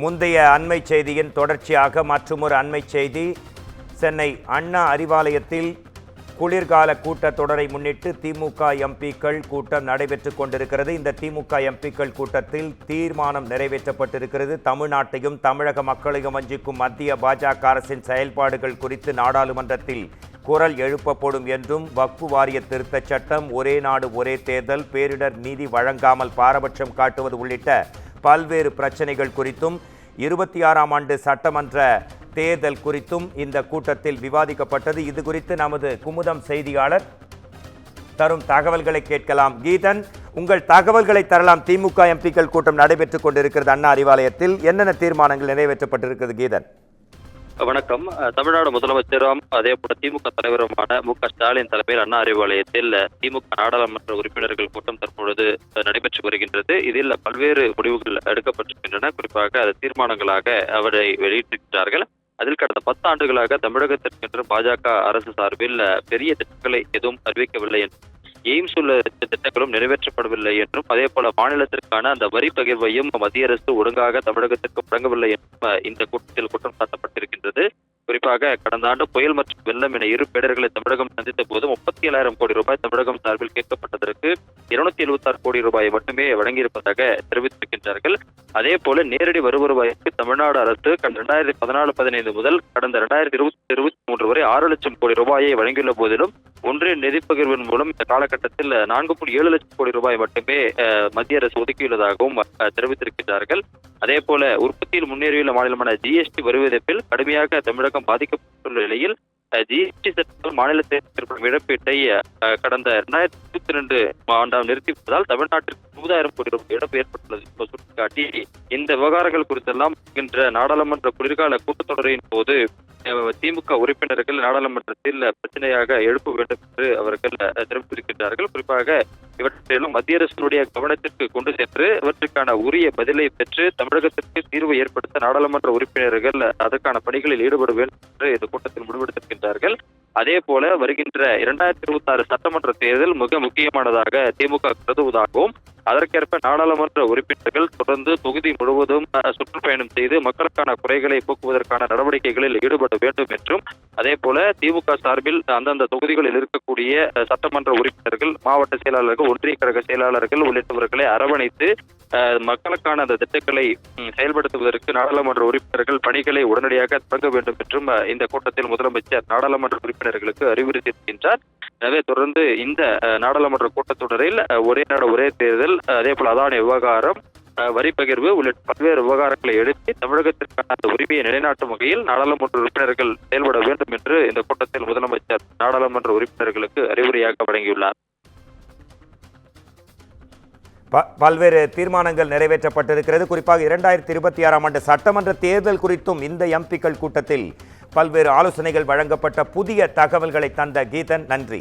முந்தைய அண்மை செய்தியின் தொடர்ச்சியாக மற்றொரு அண்மை செய்தி. சென்னை அண்ணா அறிவாலயத்தில் குளிர்கால கூட்டத்தொடரை முன்னிட்டு திமுக எம்பிக்கள் கூட்டம் நடைபெற்றுக் கொண்டிருக்கிறது. இந்த திமுக எம்பிக்கள் கூட்டத்தில் தீர்மானம் நிறைவேற்றப்பட்டிருக்கிறது. தமிழ்நாட்டையும் தமிழக மக்களையும் வஞ்சிக்கும் மத்திய பாஜக அரசின் செயல்பாடுகள் குறித்து நாடாளுமன்றத்தில் குரல் எழுப்பப்படும் என்றும் வக்ஃபு வாரிய திருத்தச் சட்டம் ஒரே நாடு ஒரே தேர்தல் பேரிடர் நீதி வழங்காமல் பாரபட்சம் காட்டுவது உள்ளிட்ட பல்வேறு பிரச்சனைகள் குறித்தும் இருபத்தி ஆறாம் ஆண்டு சட்டமன்ற தேர்தல் குறித்தும் இந்த கூட்டத்தில் விவாதிக்கப்பட்டது. இது குறித்து நமது குமுதம் செய்தியாளர் தரும் தகவல்களை கேட்கலாம். கீதன் உங்கள் தகவல்களை தரலாம். திமுக எம்பிக்கள் கூட்டம் நடைபெற்றுக் கொண்டிருக்கிறது அண்ணா அறிவாலயத்தில். என்னென்ன தீர்மானங்கள் நிறைவேற்றப்பட்டிருக்கிறது கீதன்? வணக்கம். தமிழ்நாடு முதலமைச்சரும் அதே போல திமுக தலைவருமான மு க ஸ்டாலின் தலைமையில் அண்ணா அறிவாலயத்தில் திமுக நாடாளுமன்ற உறுப்பினர்கள் கூட்டம் தற்பொழுது நடைபெற்று வருகின்றது. இதில் பல்வேறு முடிவுகள் எடுக்கப்பட்டிருக்கின்றன. குறிப்பாக அது தீர்மானங்களாக அவரை வெளியிட்டிருக்கிறார்கள். அதில் கடந்த பத்து ஆண்டுகளாக தமிழகத்திற்கென்று பாஜக அரசு சார்பில் பெரிய திட்டங்களை எதுவும் அறிவிக்கவில்லை என்று எய்ம்ஸ் உள்ள திட்டங்களும் நிறைவேற்றப்படவில்லை என்றும் அதே போல மாநிலத்திற்கான அந்த வரி பகிர்வையும் மத்திய அரசு ஒழுங்காக தமிழகத்திற்கு வழங்கவில்லை என்றும் இந்த கூட்டத்தில் குற்றம் சாட்டப்பட்டிருக்கின்றது. குறிப்பாக கடந்த ஆண்டு புயல் மற்றும் வெள்ளம் என இரு பேடர்களை தமிழகம் சந்தித்த போது முப்பத்தி ஏழாயிரம் கோடி ரூபாய் தமிழகம் சார்பில் கேட்கப்பட்டதற்கு இருநூத்தி எழுபத்தி ஆறு கோடி ரூபாய் மட்டுமே வழங்கியிருப்பதாக தெரிவித்திருக்கின்றார்கள். அதே போல நேரடி வருவாய்க்கு தமிழ்நாடு அரசு கடந்த இரண்டாயிரத்தி பதினாலு பதினைந்து முதல் கடந்த இரண்டாயிரத்தி இருபத்தி இருபத்தி மூன்று வரை ஆறு லட்சம் கோடி ரூபாயை வழங்கியுள்ள போதிலும் ஒன்றிய நிதி பகிர்வின் மூலம் இந்த காலகட்டத்தில் நான்கு புள்ளி ஏழு லட்சம் கோடி ரூபாய் மட்டுமே மத்திய அரசு ஒதுக்கியுள்ளதாகவும் தெரிவித்திருக்கிறார்கள் அதே போல உற்பத்தியில் முன்னேறியுள்ள மாநிலமான ஜிஎஸ்டி வரி விதிப்பில் கடுமையாக தமிழகம் பாதிக்கப்பட்டுள்ள நிலையில் ஜிஎஸ்டி சட்டத்தால் மாநிலத்தில் ஏற்படும் இழப்பீட்டை கடந்த இரண்டாயிரத்தி இருபத்தி ரெண்டு ஆண்டாம் நிறுத்திவிட்டதால் தமிழ்நாட்டிற்கு இருபதாயிரம் கோடி ரூபாய் இழப்பு ஏற்பட்டுள்ளது. என்பதை சுட்டிக்காட்டி இந்த விவகாரங்கள் குறித்தெல்லாம் இன்ற நாடாளுமன்ற குளிர்கால கூட்டத்தொடரின் போது திமுக உறுப்பினர்கள் நாடாளுமன்றத்தில் பிரச்சனையாக எழுப்ப வேண்டும் என்று அவர்கள் தெரிவித்திருக்கின்றார்கள். குறிப்பாக இவற்றிலும் மத்திய அரசினுடைய கவனத்திற்கு கொண்டு சென்று இவற்றுக்கான உரிய பதிலை பெற்று தமிழகத்திற்கு தீர்வு ஏற்படுத்த நாடாளுமன்ற உறுப்பினர்கள் அதற்கான பணிகளில் ஈடுபட வேண்டும் என்று இந்த கூட்டத்தில் முடிவெடுத்திருக்கின்றார்கள். அதே போல வருகின்ற இரண்டாயிரத்தி இருபத்தி ஆறு சட்டமன்ற தேர்தல் மிக முக்கியமானதாக திமுக கருதுவதாகவும் அதற்கேற்ப நாடாளுமன்ற உறுப்பினர்கள் தொடர்ந்து தொகுதி முழுவதும் சுற்றுப்பயணம் செய்து மக்களுக்கான குறைகளை போக்குவதற்கான நடவடிக்கைகளில் ஈடுபட வேண்டும் என்றும் அதே போல திமுக சார்பில் அந்தந்த தொகுதிகளில் இருக்கக்கூடிய சட்டமன்ற உறுப்பினர்கள் மாவட்ட செயலாளர்கள் ஒன்றிய கழக செயலாளர்கள் உள்ளிட்டவர்களை அரவணைத்து மக்களுக்கான அந்த திட்டங்களை செயல்படுத்துவதற்கு நாடாளுமன்ற உறுப்பினர்கள் பணிகளை உடனடியாக தொடங்க வேண்டும் என்றும் இந்த கூட்டத்தில் முதலமைச்சர் நாடாளுமன்ற உறுப்பினர்களுக்கு அறிவுறுத்தியிருக்கின்றார் எனவே தொடர்ந்து இந்த நாடாளுமன்ற கூட்டத்தொடரில் ஒரே நாடு ஒரே தேர்தல் அதே போல அதானி விவகாரம் வரி பகிர்வு உள்ளிட்ட பல்வேறு விவகாரங்களை எழுப்பி தமிழகத்திற்கான அந்த உரிமையை நிலைநாட்டும் வகையில் நாடாளுமன்ற உறுப்பினர்கள் செயல்பட வேண்டும் என்று இந்த கூட்டத்தில் முதலமைச்சர் நாடாளுமன்ற உறுப்பினர்களுக்கு அறிவுரையாக வழங்கியுள்ளார். பல்வேறு தீர்மானங்கள் நிறைவேற்றப்பட்டிருக்கிறது. குறிப்பாக இரண்டாயிரத்தி இருபத்தி ஆறாம் ஆண்டு சட்டமன்ற தேர்தல் குறித்தும் இந்த எம்பிக்கள் கூட்டத்தில் பல்வேறு ஆலோசனைகள் வழங்கப்பட்ட புதிய தகவல்களை தந்த கீதன் நன்றி.